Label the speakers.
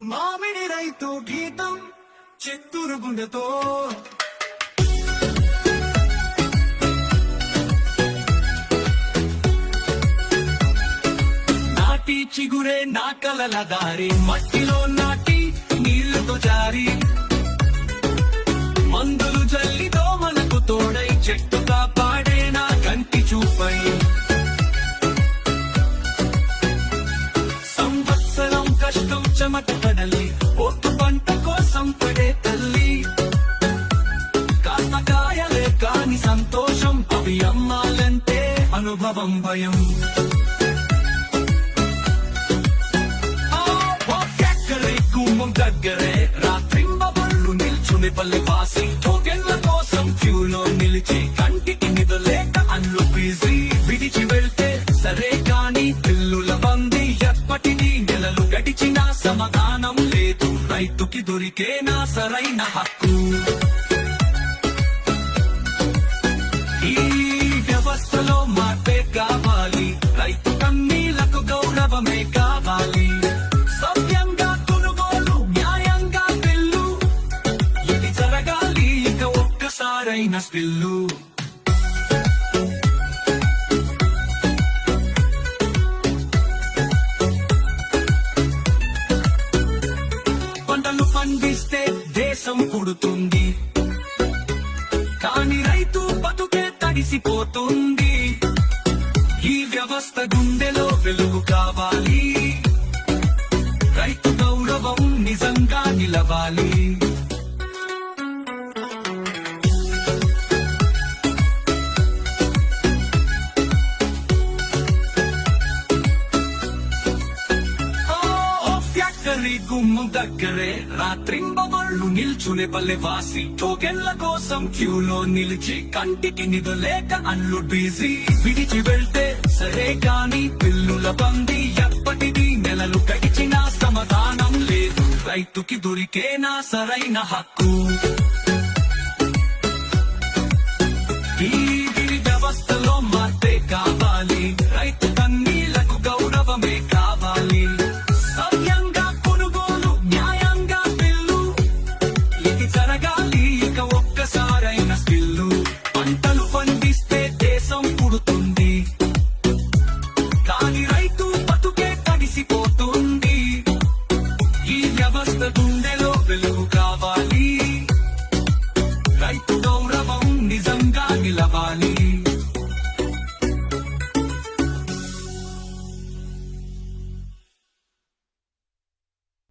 Speaker 1: మామిడి రైతు గీతం చిత్తూరు గుండెతో. నాటి చిగురే నా కలల దారి మట్టిలో నాటి నీళ్ళతో జారి. మందులు జల్లితో మనకు తోడై చెట్టుగా పాడే నా కంటి చూపై. సంవత్సరం కష్టం చెమట సంతోషం అవి అమ్మాలంటే అనుభవం భయం. ఆ, ఓ ఫ్యాక్టరీ గుమ్మం దగ్గరే రాత్రింబబళ్ళు నిల్చుని పల్లె వాసి టోకెన్ల కోసం క్యూలో నిలిచి కంటికి నిదలేక అల్లు బిజీ విడిచి వెళ్తే సరే కాని పిల్లుల బంది ఎప్పటికీ నెలలు గడిచినా సమాధానం లేదు. రైతుకి దొరికేనా సరైన హక్కు. ఇవ్వాలి సవ్యంగా కొనుగోలు న్యాయంగా బిల్లు ఇది జరగాలి ఇక ఒక్కసారైన స్పిల్లు పంటలు పండిస్తే దేశం పుడుతుంది. కాని రైతు బతుకే తడిసిపోతుంది. ఈ వ్యవస్థ గుండెలో వెలుగు కావాలి. నిలవాలి ఓ ఫ్యాక్టరీ గుమ్ము దగ్గరే రాత్రింబవళ్ళు నిల్చునే పల్లె వాసి టోకెన్ల కోసం క్యూలో నిలిచి కంటికి నిధులేక అల్లు బిజీ విడిచి వెళ్తే సరే కాని పిల్లుల బంది రైతుకి దొరికే నా సరైన హక్కు.